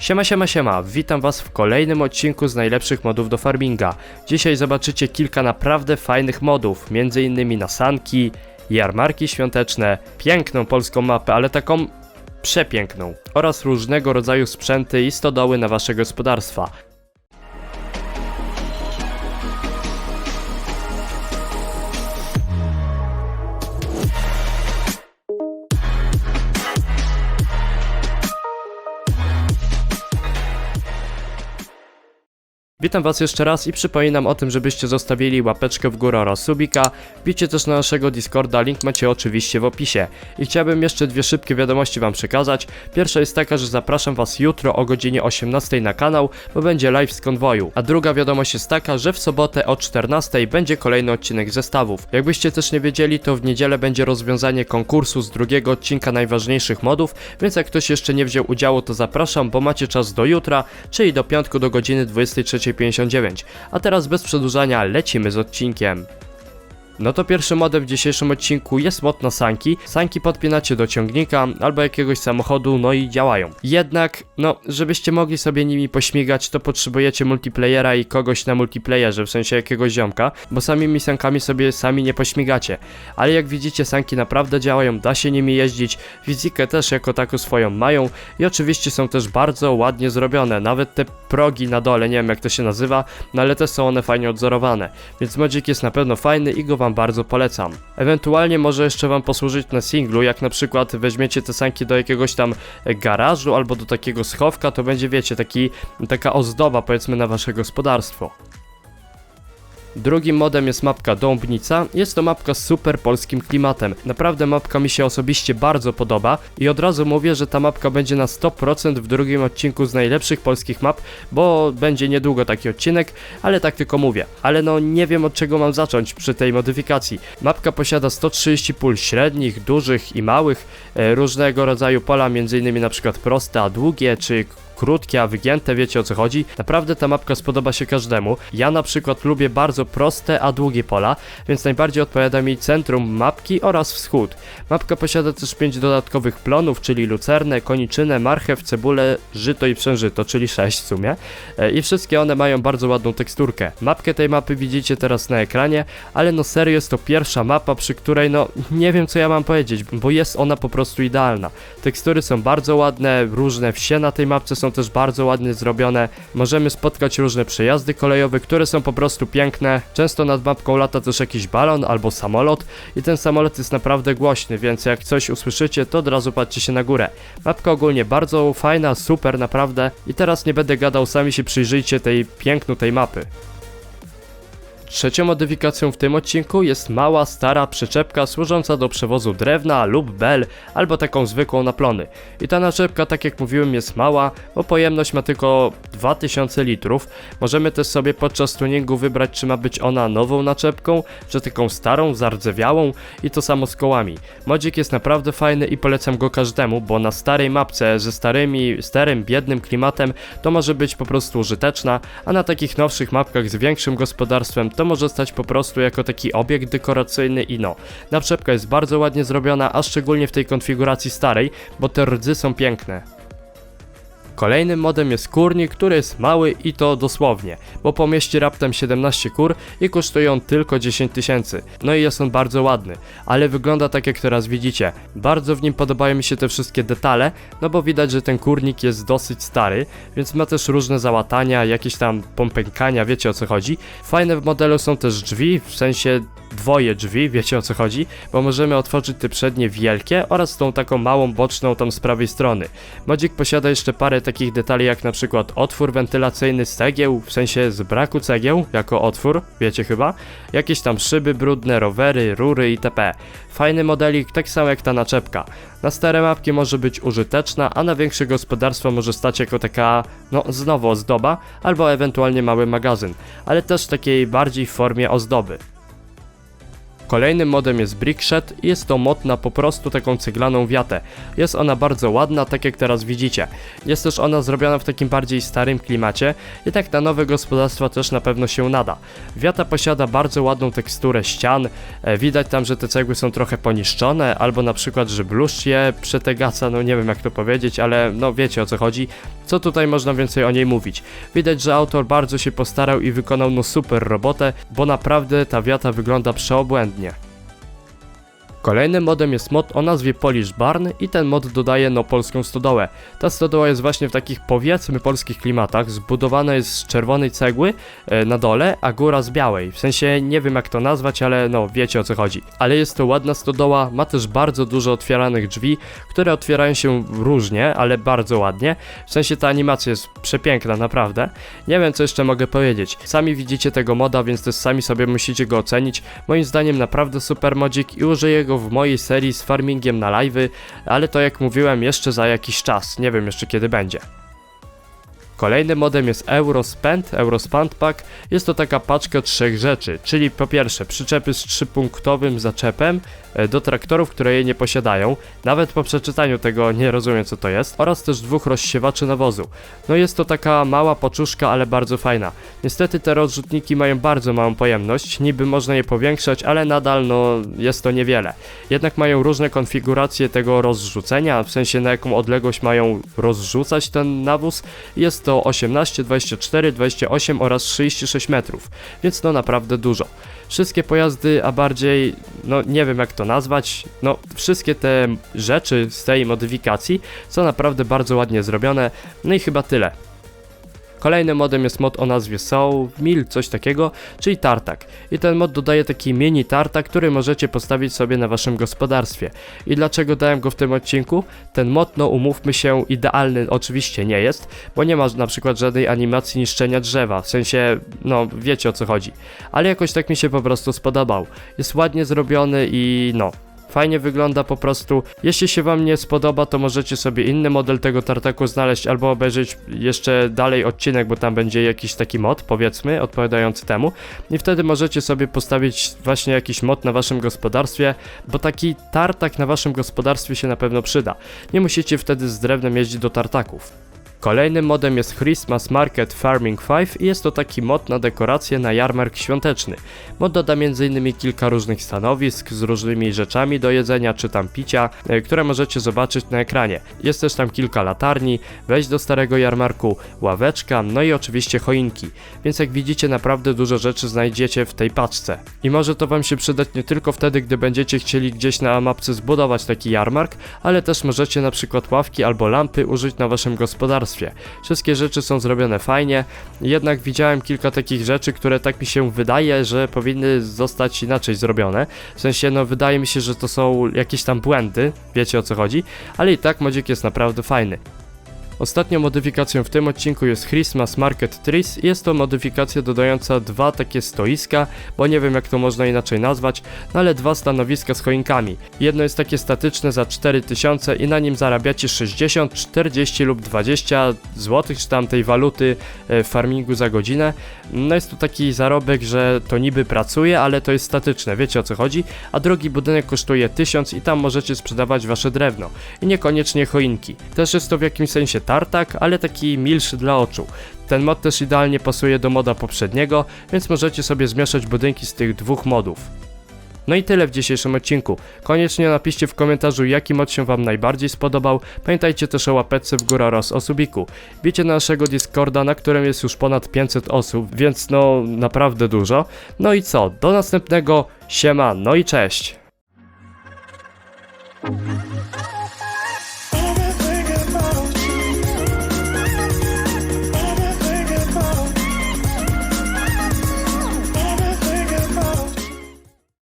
Siema, siema, siema, witam was w kolejnym odcinku z najlepszych modów do farminga. Dzisiaj zobaczycie kilka naprawdę fajnych modów, między innymi na sanki, jarmarki świąteczne, piękną polską mapę, ale taką przepiękną, oraz różnego rodzaju sprzęty i stodoły na wasze gospodarstwa. Witam was jeszcze raz i przypominam o tym, żebyście zostawili łapeczkę w górę oraz subika. Wbijcie też na naszego Discorda, link macie oczywiście w opisie. I chciałbym jeszcze dwie szybkie wiadomości wam przekazać. Pierwsza jest taka, że zapraszam was jutro o godzinie 18 na kanał, bo będzie live z konwoju. A druga wiadomość jest taka, że w sobotę o 14 będzie kolejny odcinek zestawów. Jakbyście też nie wiedzieli, to w niedzielę będzie rozwiązanie konkursu z drugiego odcinka najważniejszych modów, więc jak ktoś jeszcze nie wziął udziału, to zapraszam, bo macie czas do jutra, czyli do piątku do godziny 23.59. A teraz bez przedłużania lecimy z odcinkiem. No to pierwszym modem w dzisiejszym odcinku jest mod na sanki. Sanki podpinacie do ciągnika albo jakiegoś samochodu, no i działają. Jednak, no, żebyście mogli sobie nimi pośmigać, to potrzebujecie multiplayera i kogoś na multiplayerze, w sensie jakiegoś ziomka, bo samymi sankami sobie sami nie pośmigacie. Ale jak widzicie, sanki naprawdę działają, da się nimi jeździć, fizykę też jako taką swoją mają i oczywiście są też bardzo ładnie zrobione, nawet te progi na dole, nie wiem jak to się nazywa, no ale też są one fajnie odzorowane, więc modzik jest na pewno fajny i go wam bardzo polecam. Ewentualnie może jeszcze wam posłużyć na singlu, jak na przykład weźmiecie te sanki do jakiegoś tam garażu albo do takiego schowka, to będzie wiecie, taki, taka ozdoba powiedzmy na wasze gospodarstwo. Drugim modem jest mapka Dąbnica. Jest to mapka z super polskim klimatem. Naprawdę mapka mi się osobiście bardzo podoba i od razu mówię, że ta mapka będzie na 100% w drugim odcinku z najlepszych polskich map, bo będzie niedługo taki odcinek, ale tak tylko mówię. Ale no nie wiem od czego mam zacząć przy tej modyfikacji. Mapka posiada 130 pól średnich, dużych i małych, e, różnego rodzaju pola, m.in. na przykład proste, a długie, czy krótkie, a wygięte, wiecie o co chodzi. Naprawdę ta mapka spodoba się każdemu. Ja na przykład lubię bardzo proste, a długie pola, więc najbardziej odpowiada mi centrum mapki oraz wschód. Mapka posiada też 5 dodatkowych plonów, czyli lucernę, koniczynę, marchew, cebulę, żyto i przężyto, czyli 6 w sumie. E, I wszystkie one mają bardzo ładną teksturkę. Mapkę tej mapy widzicie teraz na ekranie, ale no serio jest to pierwsza mapa, przy której no nie wiem co ja mam powiedzieć, bo jest ona po prostu idealna. Tekstury są bardzo ładne, różne wsie na tej mapce są też bardzo ładnie zrobione. Możemy spotkać różne przejazdy kolejowe, które są po prostu piękne. Często nad mapką lata też jakiś balon albo samolot i ten samolot jest naprawdę głośny, więc jak coś usłyszycie, to od razu patrzcie się na górę. Mapka ogólnie bardzo fajna, super naprawdę i teraz nie będę gadał, sami się przyjrzyjcie tej pięknu tej mapy. Trzecią modyfikacją w tym odcinku jest mała, stara przyczepka służąca do przewozu drewna lub bel, albo taką zwykłą na plony. I ta naczepka, tak jak mówiłem, jest mała, bo pojemność ma tylko 2000 litrów. Możemy też sobie podczas tuningu wybrać, czy ma być ona nową naczepką, czy taką starą, zardzewiałą i to samo z kołami. Modzik jest naprawdę fajny i polecam go każdemu, bo na starej mapce ze starymi, starym, biednym klimatem to może być po prostu użyteczna, a na takich nowszych mapkach z większym gospodarstwem to może stać po prostu jako taki obiekt dekoracyjny i no. Naczepka jest bardzo ładnie zrobiona, a szczególnie w tej konfiguracji starej, bo te rdzy są piękne. Kolejnym modem jest kurnik, który jest mały i to dosłownie, bo pomieści raptem 17 kur i kosztuje on tylko 10 tysięcy. No i jest on bardzo ładny, ale wygląda tak jak teraz widzicie. Bardzo w nim podobają mi się te wszystkie detale, no bo widać, że ten kurnik jest dosyć stary, więc ma też różne załatania, jakieś tam pompękania, wiecie o co chodzi. Fajne w modelu są też drzwi, w sensie dwoje drzwi, wiecie o co chodzi, bo możemy otworzyć te przednie wielkie oraz tą taką małą boczną tam z prawej strony. Modzik posiada jeszcze parę detali jak na przykład otwór wentylacyjny z cegieł, w sensie z braku cegieł, jako otwór, wiecie chyba, jakieś tam szyby brudne, rowery, rury itp. Fajny modelik, tak samo jak ta naczepka. Na stare mapki może być użyteczna, a na większe gospodarstwo może stać jako taka, no znowu ozdoba, albo ewentualnie mały magazyn, ale też takiej bardziej w formie ozdoby. Kolejnym modem jest Brickshed i jest to mod na po prostu taką ceglaną wiatę. Jest ona bardzo ładna, tak jak teraz widzicie. Jest też ona zrobiona w takim bardziej starym klimacie i tak na nowe gospodarstwa też na pewno się nada. Wiata posiada bardzo ładną teksturę ścian, e, widać tam, że te cegły są trochę poniszczone, albo na przykład, że bluszcz je przetegaca, no nie wiem jak to powiedzieć, ale no wiecie o co chodzi. Co tutaj można więcej o niej mówić? Widać, że autor bardzo się postarał i wykonał no super robotę, bo naprawdę ta wiata wygląda przeobłędnie. дня. Kolejnym modem jest mod o nazwie Polish Barn i ten mod dodaje no polską stodołę. Ta stodoła jest właśnie w takich powiedzmy polskich klimatach, zbudowana jest z czerwonej cegły e, na dole, a góra z białej. W sensie nie wiem jak to nazwać, ale no wiecie o co chodzi. Ale jest to ładna stodoła, ma też bardzo dużo otwieranych drzwi, które otwierają się różnie, ale bardzo ładnie. W sensie ta animacja jest przepiękna, naprawdę. Nie wiem co jeszcze mogę powiedzieć. Sami widzicie tego moda, więc też sami sobie musicie go ocenić. Moim zdaniem naprawdę super modzik i użyję go w mojej serii z farmingiem na live'y, ale to jak mówiłem jeszcze za jakiś czas, nie wiem jeszcze kiedy będzie. Kolejnym modem jest Eurospend, Eurospend Pack. Jest to taka paczka trzech rzeczy, czyli po pierwsze przyczepy z trzypunktowym zaczepem e, do traktorów, które jej nie posiadają. Nawet po przeczytaniu tego nie rozumiem co to jest. Oraz też dwóch rozsiewaczy nawozu. No jest to taka mała poczuszka, ale bardzo fajna. Niestety te rozrzutniki mają bardzo małą pojemność, niby można je powiększać, ale nadal no jest to niewiele. Jednak mają różne konfiguracje tego rozrzucenia, w sensie na jaką odległość mają rozrzucać ten nawóz. Jest to 18, 24, 28 oraz 36 metrów, więc no naprawdę dużo. Wszystkie pojazdy, a bardziej, no nie wiem jak to nazwać, no wszystkie te rzeczy z tej modyfikacji są naprawdę bardzo ładnie zrobione, no i chyba tyle. Kolejnym modem jest mod o nazwie Soul, Mil, coś takiego, czyli tartak. I ten mod dodaje taki mini tartak, który możecie postawić sobie na waszym gospodarstwie. I dlaczego dałem go w tym odcinku? Ten mod, no umówmy się, idealny oczywiście nie jest, bo nie ma na przykład żadnej animacji niszczenia drzewa, w sensie, no wiecie o co chodzi. Ale jakoś tak mi się po prostu spodobał. Jest ładnie zrobiony i no, Fajnie wygląda po prostu. Jeśli się Wam nie spodoba, to możecie sobie inny model tego tartaku znaleźć albo obejrzeć jeszcze dalej odcinek, bo tam będzie jakiś taki mod, powiedzmy, odpowiadający temu. I wtedy możecie sobie postawić właśnie jakiś mod na Waszym gospodarstwie, bo taki tartak na Waszym gospodarstwie się na pewno przyda. Nie musicie wtedy z drewnem jeździć do tartaków. Kolejnym modem jest Christmas Market Farming 5 i jest to taki mod na dekorację na jarmark świąteczny. Mod doda m.in. kilka różnych stanowisk z różnymi rzeczami do jedzenia czy tam picia, e, które możecie zobaczyć na ekranie. Jest też tam kilka latarni, wejść do starego jarmarku, ławeczka, no i oczywiście choinki. Więc jak widzicie naprawdę dużo rzeczy znajdziecie w tej paczce. I może to wam się przydać nie tylko wtedy, gdy będziecie chcieli gdzieś na mapce zbudować taki jarmark, ale też możecie na przykład ławki albo lampy użyć na waszym gospodarstwie. Wszystkie rzeczy są zrobione fajnie, jednak widziałem kilka takich rzeczy, które tak mi się wydaje, że powinny zostać inaczej zrobione. W sensie, no wydaje mi się, że to są jakieś tam błędy, wiecie o co chodzi, ale i tak modzik jest naprawdę fajny. Ostatnią modyfikacją w tym odcinku jest Christmas Market Trees. Jest to modyfikacja dodająca dwa takie stoiska, bo nie wiem jak to można inaczej nazwać, no ale dwa stanowiska z choinkami. Jedno jest takie statyczne za 4000 i na nim zarabiacie 60, 40 lub 20 zł, czy tam tej waluty e, w farmingu za godzinę. No jest to taki zarobek, że to niby pracuje, ale to jest statyczne, wiecie o co chodzi? A drugi budynek kosztuje 1000 i tam możecie sprzedawać wasze drewno. I niekoniecznie choinki. Też jest to w jakimś sensie tartak, ale taki milszy dla oczu. Ten mod też idealnie pasuje do moda poprzedniego, więc możecie sobie zmieszać budynki z tych dwóch modów. No i tyle w dzisiejszym odcinku. Koniecznie napiszcie w komentarzu jaki mod się wam najbardziej spodobał. Pamiętajcie też o łapeczce w górę oraz o subiku. Bijcie na naszego Discorda, na którym jest już ponad 500 osób, więc no naprawdę dużo. No i co, do następnego, siema, no i cześć!